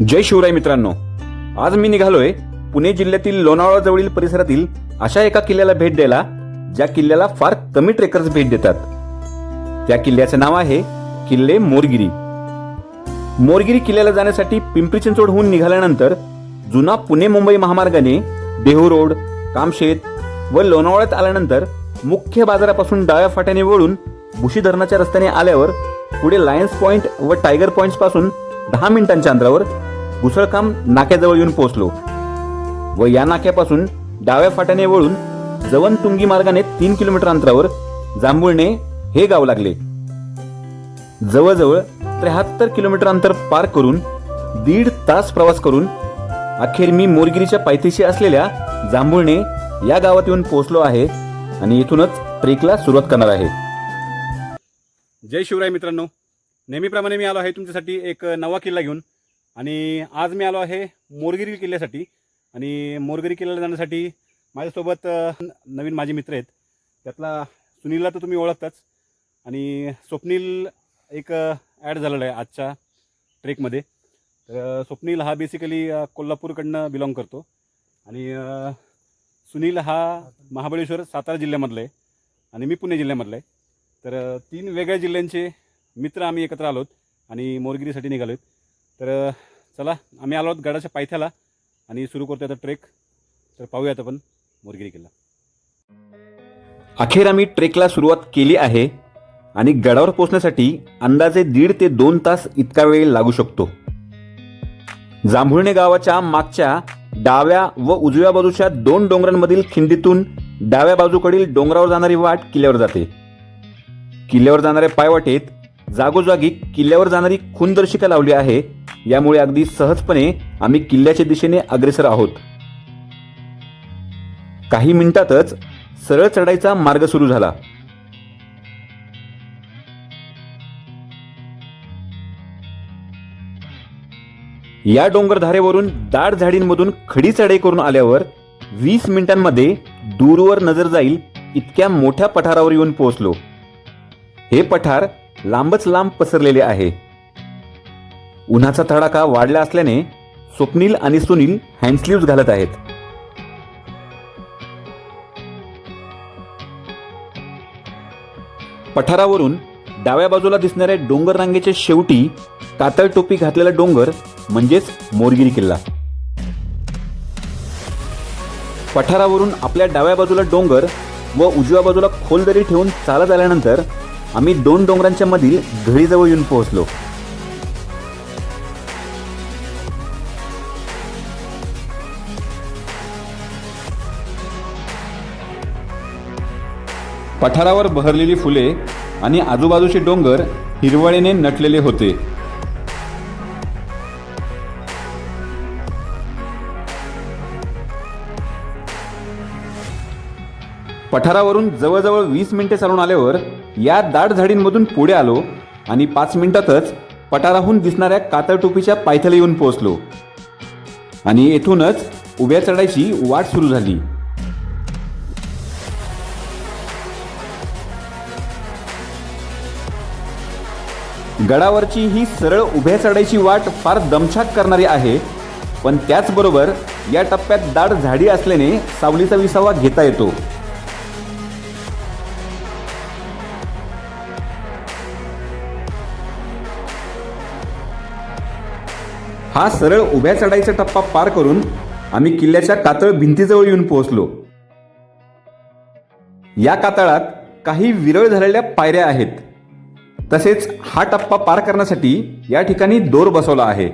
जय शिवराय मित्रांनो. आज मी निघालोय पुणे जिल्ह्यातील लोणावळा जवळील परिसरातील अशा एका किल्ल्याला भेट द्यायला ज्या किल्ल्याला फार कमी ट्रेकर्स भेट देतात. त्या किल्ल्याचं नाव आहे किल्ले मोरगिरी. मोरगिरी किल्ल्याला जाण्यासाठी पिंपरी चिंचवडहून निघाल्यानंतर जुना पुणे मुंबई महामार्गाने देहू रोड कामशेत व लोणावळ्यात आल्यानंतर मुख्य बाजारापासून डाव्या फाट्याने वळून भुशी धरणाच्या रस्त्याने आल्यावर पुढे लायन्स पॉइंट व टायगर पॉइंटपासून दहा मिनिटांच्या अंतरावर घुसळकाम नाक्याजवळ येऊन पोहोचलो व या नाक्यापासून डाव्या फाट्याने वळून जवनतुंगी मार्गाने तीन किलोमीटर अंतरावर जांभुळणे हे गाव लागले. जवळजवळ त्र्याहत्तर किलोमीटर अंतर पार करून दीड तास प्रवास करून अखेर मी मोरगिरीच्या पायथीशी असलेल्या जांभुळणे या गावात येऊन पोहोचलो आहे आणि इथूनच ट्रेकला सुरुवात करणार आहे. जय शिवराय मित्रांनो. नेहमीप्रमाणे मी आलो आहे तुमच्यासाठी एक नवा किल्ला घेऊन. आणि आज मी आलो आहे मोरगिरी किल्ल्यासाठी. आणि मोरगिरी किल्ल्याला जाण्यासाठी माझ्यासोबत न- नवीन माझे मित्र आहेत. त्यातला सुनीलला तर तुम्ही ओळखताच. आणि स्वप्नील एक ॲड झालेला आहे आजच्या ट्रेकमध्ये. तर स्वप्नील हा बेसिकली कोल्हापूरकडनं बिलॉंग करतो. आणि सुनील हा महाबळेश्वर सातारा जिल्ह्यामधला आहे. आणि मी पुणे जिल्ह्यामधला आहे. तर तीन वेगळ्या जिल्ह्यांचे मित्र आम्ही एकत्र आलोत. आणि मोरगिरीसाठी निघालो तर चला आम्ही आलो आहोत गडाच्या पायथ्याला आणि सुरू करतो आता ट्रेक. तर पाहूयात आपण मोरगिरी किल्ला. अखेर आम्ही ट्रेकला सुरुवात केली आहे आणि गडावर पोहोचण्यासाठी अंदाजे दीड ते दोन तास इतका वेळ लागू शकतो. जांभुळणे गावाच्या मागच्या डाव्या व उजव्या बाजूच्या दोन डोंगरांमधील खिंडीतून डाव्या बाजूकडील डोंगरावर जाणारी वाट किल्ल्यावर जाते. किल्ल्यावर जाणाऱ्या पायवाटेत जागोजागी किल्ल्यावर जाणारी खूनदर्शिका लावली आहे यामुळे अगदी सहजपणे आम्ही किल्ल्याच्या दिशेने अग्रेसर आहोत. काही मिनिटातच सरळ चढाईचा मार्ग सुरू झाला. या डोंगरधारेवरून दाट झाडींमधून खडी चढाई करून आल्यावर वीस मिनिटांमध्ये दूरवर नजर जाईल इतक्या मोठ्या पठारावर येऊन पोहोचलो. हे पठार लांबच लांब पसरलेले आहे. उन्हाचा तडाखा वाढला असल्याने स्वप्नील आणि सुनील हँडस्लीव्ज घालत आहेत. पठारावरून डाव्या बाजूला दिसणाऱ्या डोंगर रांगेच्या शेवटी कातळ टोपी घातलेला डोंगर म्हणजेच मोरगिरी किल्ला. पठारावरून आपल्या डाव्या बाजूला डोंगर व उजव्या बाजूला खोल दरी ठेवून चालत आल्यानंतर आम्ही दोन डोंगरांच्या मधील घडीजवळ येऊन पोहोचलो. पठारावर बहरलेली फुले आणि आजूबाजूचे डोंगर हिरवळीने नटलेले होते. पठारावरून जवळजवळ वीस मिनिटे चालून आल्यावर या दाट झाडींमधून पुढे आलो आणि पाच मिनिटातच पठाराहून दिसणाऱ्या कातळ टोपीच्या पायथ्याला येऊन पोहोचलो. आणि येथूनच उभ्या चढायची वाट सुरू झाली. गडावरची ही सरळ उभ्या चढायची वाट फार दमछाक करणारी आहे. पण त्याचबरोबर या टप्प्यात दाट झाडी असल्याने सावलीचा विसावा घेता येतो. हा सरळ उभ्या चढाईचा टप्पा पार करून आम्ही किल्ल्याच्या कातळ भिंतीजवळ येऊन पोहोचलो. या कातळात काही विरळ झालेल्या पायऱ्या आहेत. तसेच हा टप्पा पार करण्यासाठी या ठिकाणी दोर बसवला आहे.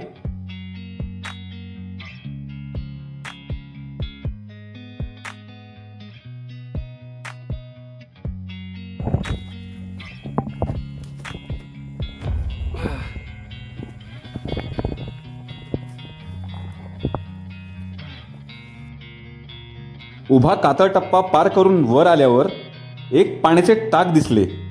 उभा कातळ टप्पा पार करून वर आल्यावर एक पाण्याचे टाक दिसले.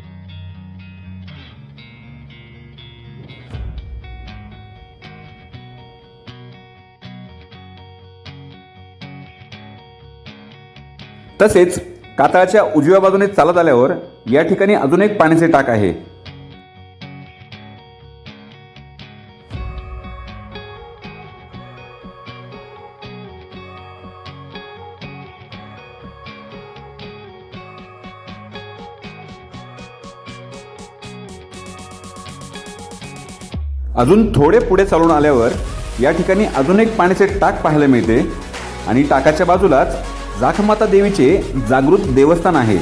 तसेच कातळाच्या उजव्या बाजूने चालत आल्यावर या ठिकाणी अजून एक पाण्याचे टाक आहे. अजून थोडे पुढे चालून आल्यावर या ठिकाणी अजून एक पाण्याचे टाक पाहायला मिळते आणि टाकाच्या बाजूलाच जाखमाता देवीचे जागृत देवस्थान आहे.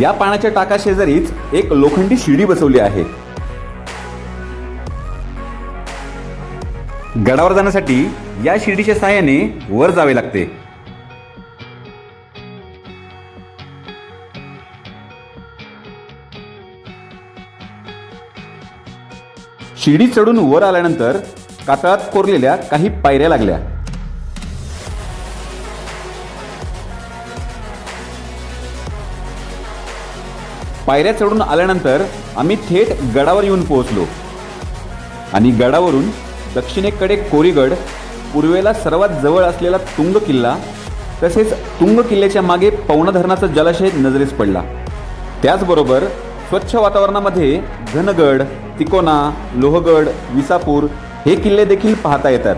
या पाण्याच्या टाका शेजारीच एक लोखंडी शिडी बसवली आहे. गडावर जाण्यासाठी या शिडीच्या साहाय्याने वर जावे लागते. शिडी चढून वर आल्यानंतर कातळात कोरलेल्या काही पायऱ्या लागल्या. पायऱ्या चढून आल्यानंतर आम्ही थेट गडावर येऊन पोहोचलो. आणि गडावरून दक्षिणेकडे कोरीगड पूर्वेला सर्वात जवळ असलेला तुंग किल्ला तसेच तुंग किल्ल्याच्या मागे पवना धरणाचा जलाशय नजरेस पडला. त्याचबरोबर स्वच्छ वातावरणामध्ये घनगड तिकोना लोहगड विसापूर हे किल्ले देखील पाहता येतात.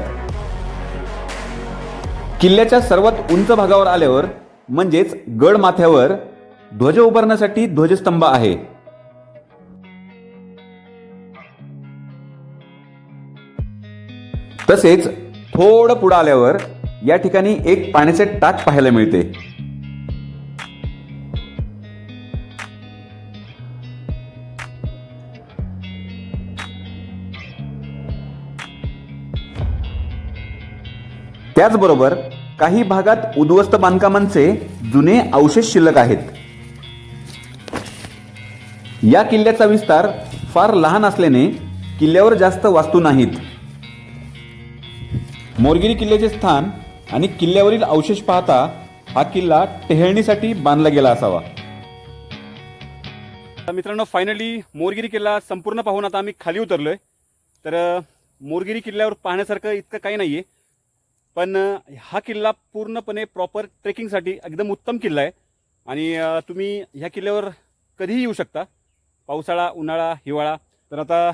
किल्ल्याच्या सर्वात उंच भागावर आल्यावर म्हणजेच गड माथ्यावर ध्वज उभारण्यासाठी ध्वजस्तंभ आहे. तसेच थोडं पुढं आल्यावर या ठिकाणी एक पाण्याचे टाक पाहायला मिळते. त्याचबरोबर काही भागात उद्ध्वस्त बांधकामांचे जुने अवशेष शिल्लक आहेत. या किल्ल्याचा विस्तार फार लहान असल्याने किल्ल्यावर जास्त वास्तू नाहीत. मोरगिरी किल्ल्याचे स्थान आणि किल्ल्यावरील अवशेष पाहता हा किल्ला टेहळणीसाठी बांधला गेला असावा. मित्रांनो फायनली मोरगिरी किल्ला संपूर्ण पाहून आता आम्ही खाली उतरलोय. तर मोरगिरी किल्ल्यावर पाहण्यासारखं इतकं काही नाही आहे पण हा किल्ला पूर्णपणे प्रॉपर ट्रेकिंगसाठी एकदम उत्तम किल्ला आहे. आणि तुम्ही ह्या किल्ल्यावर कधीही येऊ शकता. पावसाळा उन्हाळा हिवाळा. तर आता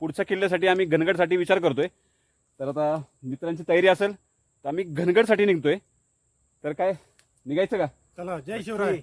पुढच्या किल्ल्यासाठी आम्ही घनगडसाठी विचार करतोय. तर आता मित्रांची तयारी असेल तर आम्ही घनगडसाठी निघतोय. तर काय निघायचं का? चला जय शिवराय.